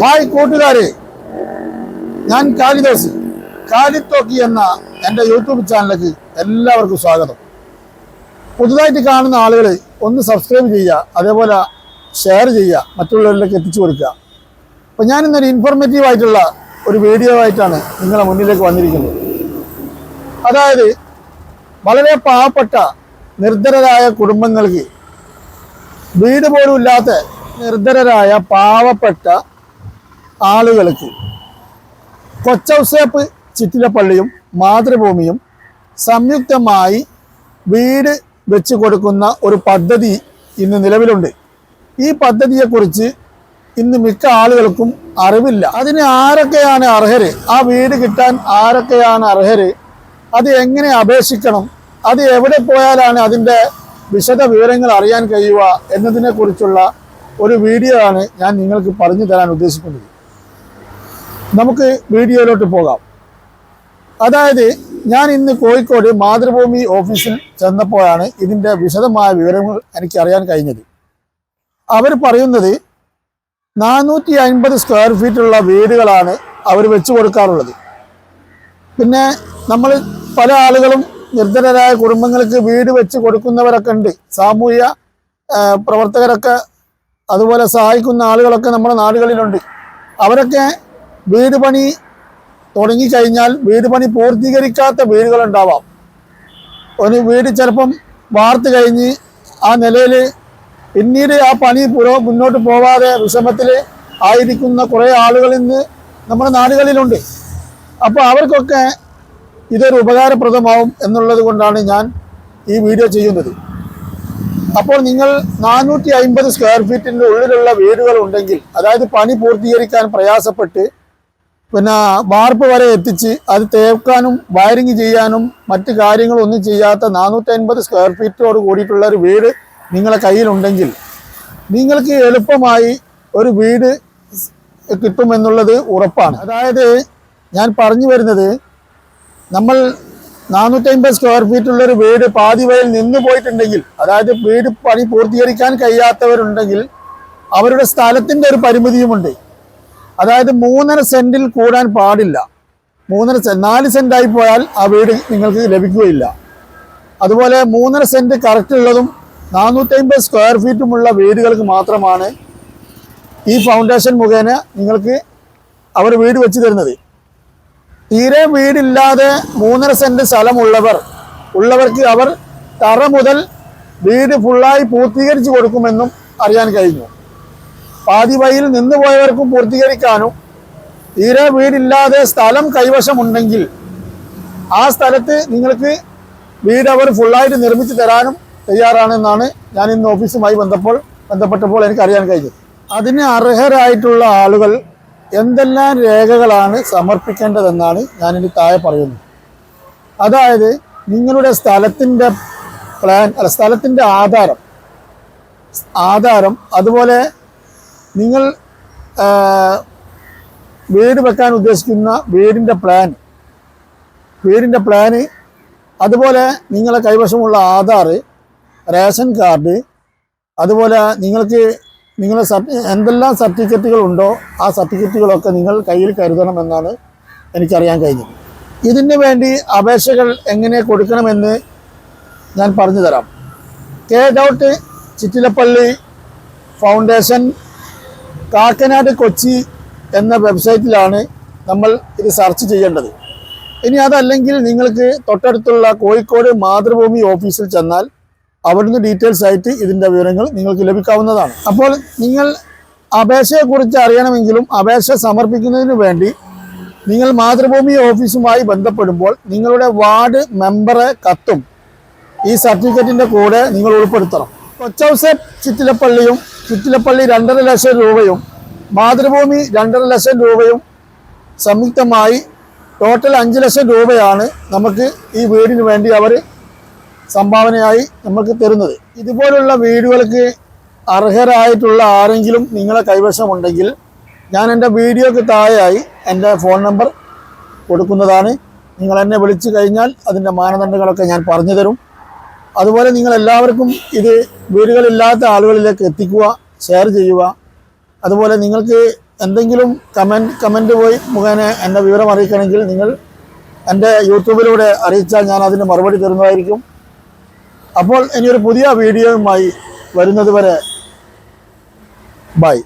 Hi കൂട്ടുകാരെ. ഞാൻ കാളിദാസ് കാലിത്തോക്കി എന്ന എന്റെ യൂട്യൂബ് ചാനലിലേക്ക് എല്ലാവർക്കും സ്വാഗതം. പുതുതായിട്ട് കാണുന്ന ആളുകൾ ഒന്ന് സബ്സ്ക്രൈബ് ചെയ്യുക അതേപോലെ ഷെയർ ചെയ്യുക മറ്റുള്ളവരിലേക്ക് എത്തിച്ചു കൊടുക്കുക. അപ്പം ഞാനിന്നൊരു ഇൻഫോർമേറ്റീവ് ആയിട്ടുള്ള ഒരു വീഡിയോ ആയിട്ടാണ് നിങ്ങളുടെ മുന്നിലേക്ക് വന്നിരിക്കുന്നത്. അതായത് വളരെ പാവപ്പെട്ട നിർദ്ധരരായ കുടുംബങ്ങൾക്ക് വീട് പോലും ഇല്ലാത്ത നിർധനരായ പാവപ്പെട്ട ആളുകൾക്ക് കൊച്ചൗസേപ്പ് ചിറ്റിലപ്പള്ളിയും മാതൃഭൂമിയും സംയുക്തമായി വീട് വെച്ച് കൊടുക്കുന്ന ഒരു പദ്ധതി ഇന്ന് നിലവിലുണ്ട്. ഈ പദ്ധതിയെക്കുറിച്ച് ഇന്ന് മിക്ക ആളുകൾക്കും അറിവില്ല. അതിന് ആരൊക്കെയാണ് അർഹര്? ആ വീട് കിട്ടാൻ ആരൊക്കെയാണ് അർഹര്? അത് എങ്ങനെ അപേക്ഷിക്കണം? അത് എവിടെ പോയാലാണ് അതിന്റെ വിശദ വിവരങ്ങൾ അറിയാൻ കഴിയുക എന്നതിനെക്കുറിച്ചുള്ള ഒരു വീഡിയോ ആണ് ഞാൻ നിങ്ങൾക്ക് പറഞ്ഞു തരാൻ ഉദ്ദേശിക്കുന്നത്. നമുക്ക് വീഡിയോയിലോട്ട് പോകാം. അതായത് ഞാൻ ഇന്ന് കോഴിക്കോട് മാതൃഭൂമി ഓഫീസിൽ ചെന്നപ്പോഴാണ് ഇതിന്റെ വിശദമായ വിവരങ്ങൾ എനിക്ക് അറിയാൻ കഴിഞ്ഞത്. അവർ പറയുന്നത് നാനൂറ്റി അൻപത് സ്ക്വയർ ഫീറ്റുള്ള വീടുകളാണ് അവർ വെച്ചു കൊടുക്കാറുള്ളത്. പിന്നെ നമ്മൾ പല ആളുകളും നിർധനരായ കുടുംബങ്ങൾക്ക് വീട് വെച്ച് കൊടുക്കുന്നവരൊക്കെ ഉണ്ട്. സാമൂഹ്യ പ്രവർത്തകരൊക്കെ അതുപോലെ സഹായിക്കുന്ന ആളുകളൊക്കെ നമ്മുടെ നാടുകളിലുണ്ട്. അവരൊക്കെ വീട് പണി തുടങ്ങിക്കഴിഞ്ഞാൽ വീട് പണി പൂർത്തീകരിക്കാത്ത വീടുകളുണ്ടാവാം. ഒരു വീട് ചിലപ്പം വാർത്ത് കഴിഞ്ഞ് ആ നിലയിൽ പിന്നീട് ആ പണി പുരോ മുന്നോട്ട് പോവാതെ വിഷമത്തിൽ ആയിരിക്കുന്ന കുറേ ആളുകൾ ഇന്ന് നമ്മുടെ നാടുകളിലുണ്ട്. അപ്പോൾ അവർക്കൊക്കെ ഇതൊരു ഉപകാരപ്രദമാവും എന്നുള്ളത് കൊണ്ടാണ് ഞാൻ ഈ വീഡിയോ ചെയ്യുന്നത്. അപ്പോൾ നിങ്ങൾ നാനൂറ്റി അമ്പത് സ്ക്വയർ ഫീറ്റിന്റെ ഉള്ളിലുള്ള വീടുകൾ ഉണ്ടെങ്കിൽ അതായത് പണി പൂർത്തീകരിക്കാൻ പ്രയാസപ്പെട്ട് പിന്നെ വാർപ്പ് വരെ എത്തിച്ച് അത് തേക്കാനും വയറിങ് ചെയ്യാനും മറ്റ് കാര്യങ്ങളൊന്നും ചെയ്യാത്ത നാനൂറ്റി അൻപത് സ്ക്വയർ ഫീറ്റോട് കൂടിയിട്ടുള്ള ഒരു വീട് നിങ്ങളെ കയ്യിലുണ്ടെങ്കിൽ നിങ്ങൾക്ക് എളുപ്പമായി ഒരു വീട് കിട്ടുമെന്നുള്ളത് ഉറപ്പാണ്. അതായത് ഞാൻ പറഞ്ഞു വരുന്നത് നമ്മൾ നാനൂറ്റി അൻപത് സ്ക്വയർ ഫീറ്റുള്ള ഒരു വീട് പാതി വയൽ നിന്ന് പോയിട്ടുണ്ടെങ്കിൽ അതായത് വീട് പണി പൂർത്തീകരിക്കാൻ കഴിയാത്തവരുണ്ടെങ്കിൽ അവരുടെ സ്ഥലത്തിന്റെ ഒരു പരിമിതിയുമുണ്ട്. അതായത് മൂന്നര സെന്റിൽ കൂടാൻ പാടില്ല. മൂന്നര സെന്റ് നാല് സെന്റായി പോയാൽ ആ വീട് നിങ്ങൾക്ക് ലഭിക്കുകയില്ല. അതുപോലെ മൂന്നര സെന്റ് കറക്റ്റ് ഉള്ളതും നാനൂറ്റമ്പത് സ്ക്വയർ ഫീറ്റുമുള്ള വീടുകൾക്ക് മാത്രമാണ് ഈ ഫൗണ്ടേഷൻ മുഖേന നിങ്ങൾക്ക് അവർ വീട് വെച്ച് തരുന്നത്. തീരെ വീടില്ലാതെ മൂന്നര സെന്റ് സ്ഥലമുള്ളവർ ഉള്ളവർക്ക് അവർ തറ മുതൽ വീട് ഫുള്ളായി പൂർത്തീകരിച്ചു കൊടുക്കുമെന്നും അറിയാൻ കഴിഞ്ഞു. പാതി നിന്ന് പോയവർക്കും പൂർത്തീകരിക്കാനും തീരെ വീടില്ലാതെ സ്ഥലം കൈവശമുണ്ടെങ്കിൽ ആ സ്ഥലത്ത് നിങ്ങൾക്ക് വീട് അവർ ഫുള്ളായിട്ട് നിർമ്മിച്ച് തരാനും തയ്യാറാണെന്നാണ് ഞാൻ ഇന്ന് ഓഫീസുമായി ബന്ധപ്പോൾ ബന്ധപ്പെട്ടപ്പോൾ എനിക്ക് അറിയാൻ കഴിഞ്ഞത്. അതിന് അർഹരായിട്ടുള്ള ആളുകൾ എന്തെല്ലാം രേഖകളാണ് സമർപ്പിക്കേണ്ടതെന്നാണ് ഞാനിനി താഴെ പറയുന്നത് അതായത് നിങ്ങളുടെ സ്ഥലത്തിന്റെ പ്ലാൻ അല്ല സ്ഥലത്തിന്റെ ആധാരം ആധാരം അതുപോലെ നിങ്ങൾ വീട് വെക്കാൻ ഉദ്ദേശിക്കുന്ന വീടിന്റെ പ്ലാൻ വീടിന്റെ പ്ലാന് അതുപോലെ നിങ്ങളെ കൈവശമുള്ള ആധാർ റേഷൻ കാർഡ് അതുപോലെ നിങ്ങൾക്ക് നിങ്ങളെ എന്തെല്ലാം സർട്ടിഫിക്കറ്റുകൾ ഉണ്ടോ ആ സർട്ടിഫിക്കറ്റുകളൊക്കെ നിങ്ങൾ കയ്യിൽ കരുതണമെന്നാണ് എനിക്കറിയാൻ കഴിഞ്ഞത്. ഇതിന് വേണ്ടി അപേക്ഷകൾ എങ്ങനെ കൊടുക്കണമെന്ന് ഞാൻ പറഞ്ഞു തരാം. കെ ഡൗട്ട് ചിറ്റിലപ്പള്ളി ഫൗണ്ടേഷൻ കാക്കനാട് കൊച്ചി എന്ന വെബ്സൈറ്റിലാണ് നമ്മൾ ഇത് സെർച്ച് ചെയ്യേണ്ടത്. ഇനി അതല്ലെങ്കിൽ നിങ്ങൾക്ക് തൊട്ടടുത്തുള്ള കോഴിക്കോട് മാതൃഭൂമി ഓഫീസിൽ ചെന്നാൽ അവിടുന്ന് ഡീറ്റെയിൽസ് ആയിട്ട് ഇതിന്റെ വിവരങ്ങൾ നിങ്ങൾക്ക് ലഭിക്കാവുന്നതാണ്. അപ്പോൾ നിങ്ങൾ അപേക്ഷയെക്കുറിച്ച് അറിയണമെങ്കിലും അപേക്ഷ സമർപ്പിക്കുന്നതിന് വേണ്ടി നിങ്ങൾ മാതൃഭൂമി ഓഫീസുമായി ബന്ധപ്പെടുമ്പോൾ നിങ്ങളുടെ വാർഡ് മെമ്പറെ കത്തും ഈ സർട്ടിഫിക്കറ്റിന്റെ കൂടെ നിങ്ങൾ ഉൾപ്പെടുത്തണം. കൊച്ചൗസെ ചിറ്റിലപ്പള്ളിയും ചിറ്റിലപ്പള്ളി രണ്ടര ലക്ഷം രൂപയും മാതൃഭൂമി രണ്ടര ലക്ഷം രൂപയും സംയുക്തമായി ടോട്ടൽ അഞ്ച് ലക്ഷം രൂപയാണ് നമുക്ക് ഈ വീടിന് വേണ്ടി അവർ സംഭാവനയായി നമുക്ക് തരുന്നത്. ഇതുപോലുള്ള വീടുകൾക്ക് അർഹരായിട്ടുള്ള ആരെങ്കിലും നിങ്ങളെ കൈവശമുണ്ടെങ്കിൽ ഞാൻ എന്റെ വീഡിയോക്ക് താഴെയായി എന്റെ ഫോൺ നമ്പർ കൊടുക്കുന്നതാണ്. നിങ്ങൾ എന്നെ വിളിച്ചു കഴിഞ്ഞാൽ അതിന്റെ മാനദണ്ഡങ്ങളൊക്കെ ഞാൻ പറഞ്ഞു തരും. അതുപോലെ നിങ്ങൾ എല്ലാവർക്കും ഇത് വീടുകളില്ലാത്ത ആളുകളിലേക്ക് എത്തിക്കുക ഷെയർ ചെയ്യുക. അതുപോലെ നിങ്ങൾക്ക് എന്തെങ്കിലും കമന്റ് കമന്റ് പോയി മുഖേന എന്റെ വിവരം അറിയിക്കണമെങ്കിൽ നിങ്ങൾ എന്റെ യൂട്യൂബിലൂടെ അറിയിച്ചാൽ ഞാൻ അതിന് മറുപടി തരുന്നതായിരിക്കും. അപ്പോൾ ഇനിയൊരു പുതിയ വീഡിയോയുമായി വരുന്നത് വരെ ബൈ